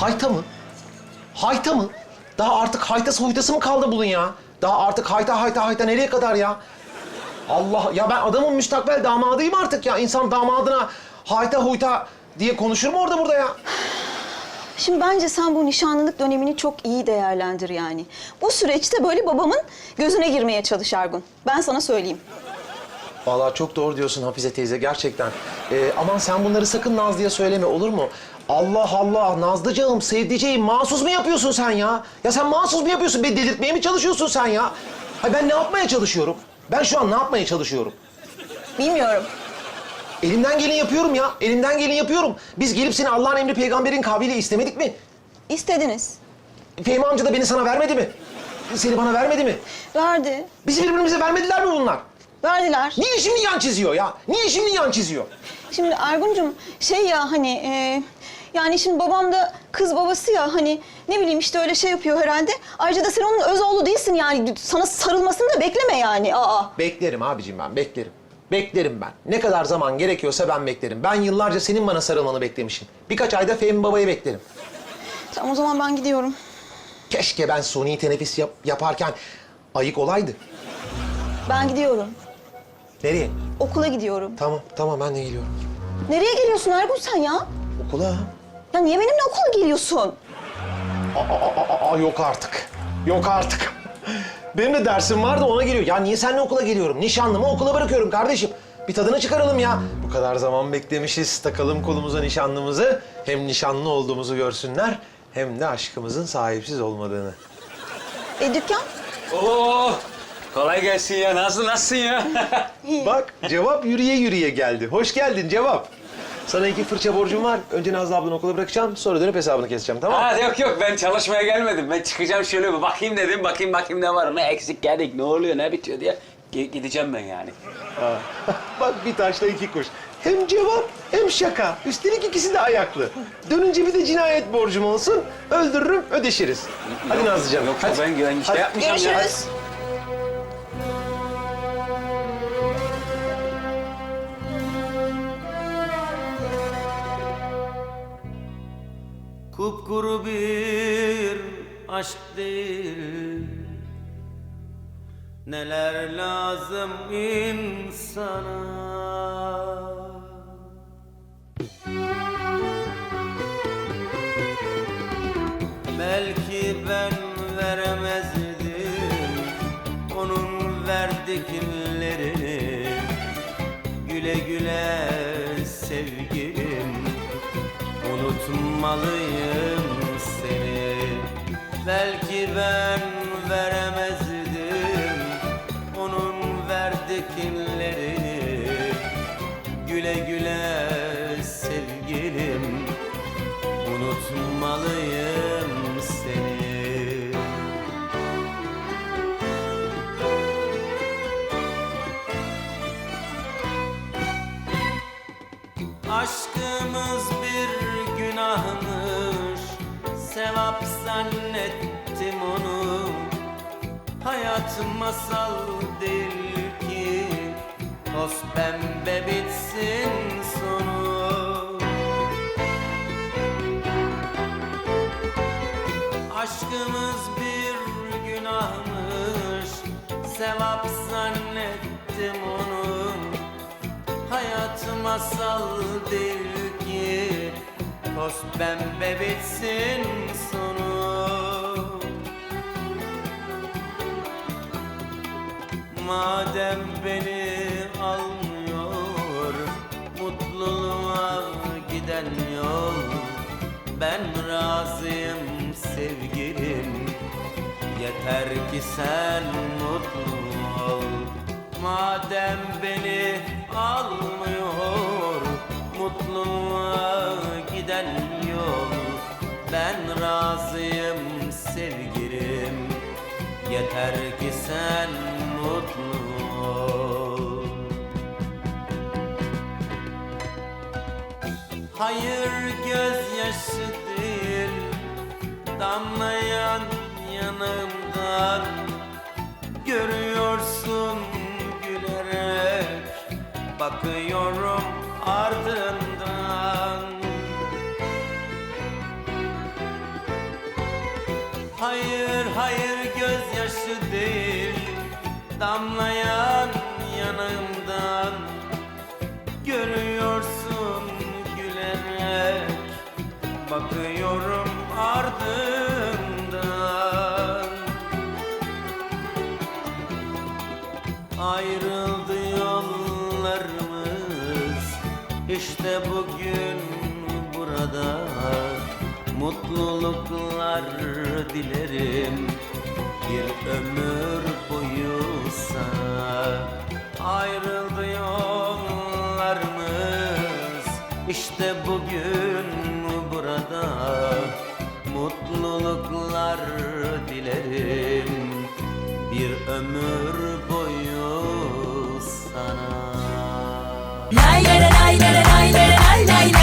Hayta mı? Hayta mı? Daha artık haytası huytası mı kaldı bunun ya? Daha artık hayta hayta hayta nereye kadar ya? Allah ya ben adamın müstakbel damadıyım artık ya. İnsan damadına hayta huyta diye konuşur mu orada burada ya? Şimdi bence sen bu nişanlılık dönemini çok iyi değerlendir yani. Bu süreçte böyle babamın gözüne girmeye çalış Ergun. Ben sana söyleyeyim. Vallahi çok doğru diyorsun Hafize teyze gerçekten. Ee, aman sen bunları sakın Nazlı'ya söyleme olur mu? Allah Allah Nazlıcığım, sevdiceğim mahsus mu yapıyorsun sen ya? Ya sen mahsus mu yapıyorsun? Beni delirtmeye mi çalışıyorsun sen ya? Hayır ben ne yapmaya çalışıyorum? Ben şu an ne yapmaya çalışıyorum? Bilmiyorum. Elimden geleni yapıyorum ya. Elimden geleni yapıyorum. Biz gelip seni Allah'ın emri peygamberin kavliyle istemedik mi? İstediniz. Fehmi amca da beni sana vermedi mi? Seni bana vermedi mi? Verdi. Bizi birbirimize vermediler mi bunlar? Verdiler. Niye şimdi yan çiziyor ya? Niye şimdi yan çiziyor? Şimdi Ergun'cum şey ya hani e, yani şimdi babam da kız babası ya hani ne bileyim işte öyle şey yapıyor herhalde. Ayrıca da sen onun öz oğlu değilsin yani sana sarılmasını da bekleme yani. Aa. Beklerim abicim ben, beklerim. Beklerim ben. Ne kadar zaman gerekiyorsa ben beklerim. Ben yıllarca senin bana sarılmanı beklemişim. Birkaç ayda Fehmi Baba'yı beklerim. Tamam o zaman ben gidiyorum. Keşke ben suni teneffüs yap- yaparken ayık olaydı. Ben gidiyorum. Nereye? Okula gidiyorum. Tamam, tamam ben de geliyorum. Nereye geliyorsun Ergun sen ya? Okula. Ya niye benimle okula geliyorsun? Aa, yok artık. Yok artık. Benim de dersim var da ona geliyor. Ya niye seninle okula geliyorum? Nişanlımı okula bırakıyorum kardeşim. Bir tadını çıkaralım ya. Bu kadar zaman beklemişiz. Takalım kolumuza nişanlımızı. Hem nişanlı olduğumuzu görsünler hem de aşkımızın sahipsiz olmadığını. E dükkan? Oo, kolay gelsin ya. Nasıl nasılsın ya? Bak cevap yürüye yürüye geldi. Hoş geldin cevap. Sana iki fırça borcum var. Önce Nazlı ablanı okula bırakacağım. Sonra dönüp hesabını keseceğim tamam mı? ha, yok yok ben çalışmaya gelmedim. Ben çıkacağım şöyle bir bakayım dedim. Bakayım bakayım ne var, ne eksik geldik, ne oluyor, ne bitiyor diye. Ge- gideceğim ben yani. Ha. Bak bir taşla iki kuş. Hem cevap hem şaka. Üstelik ikisi de ayaklı. Dönünce bir de cinayet borcum olsun. Öldürürüm ödeşiriz. Hadi Nazlıcanım. Yok hadi. ben, ben işte Hadi. yapmayacağım ya. Görüşürüz. Kupkuru bir aşk değil. Neler lazım insana? Belki ben veremezdim Onun verdiklerini Güle güle Unutmalıyım seni. Belki ben veremezdim Onun verdiklerini Güle güle sevgilim Unutmalıyım seni. Aşkımız bir günahmış. Sevap zannettim onu. Hayat masal değil ki. Toz pembe bitsin sonu. Aşkımız bir günahmış. Sevap zannettim onu. Hayat masal değil Toz pembe bitsin sonu. Madem beni almıyor Mutluluğa giden yol. Ben razıyım sevgilim Yeter ki sen mutlu ol. Madem beni giden yol. Ben razıyım sevgilim. Yeter ki sen mutlu ol. Hayır gözyaşı değil Damlayan yanımdan. Görüyorsun gülerek Bakıyorum Damlayan yanımdan Görüyorsun gülerek. Bakıyorum ardından. Ayrıldı yollarımız işte bugün burada. Mutluluklar dilerim Bir ömür ayrıldı yollarımız İşte bugün burada mutluluklar dilerim Bir ömür boyu sana Lay lay lay lay lay lay lay lay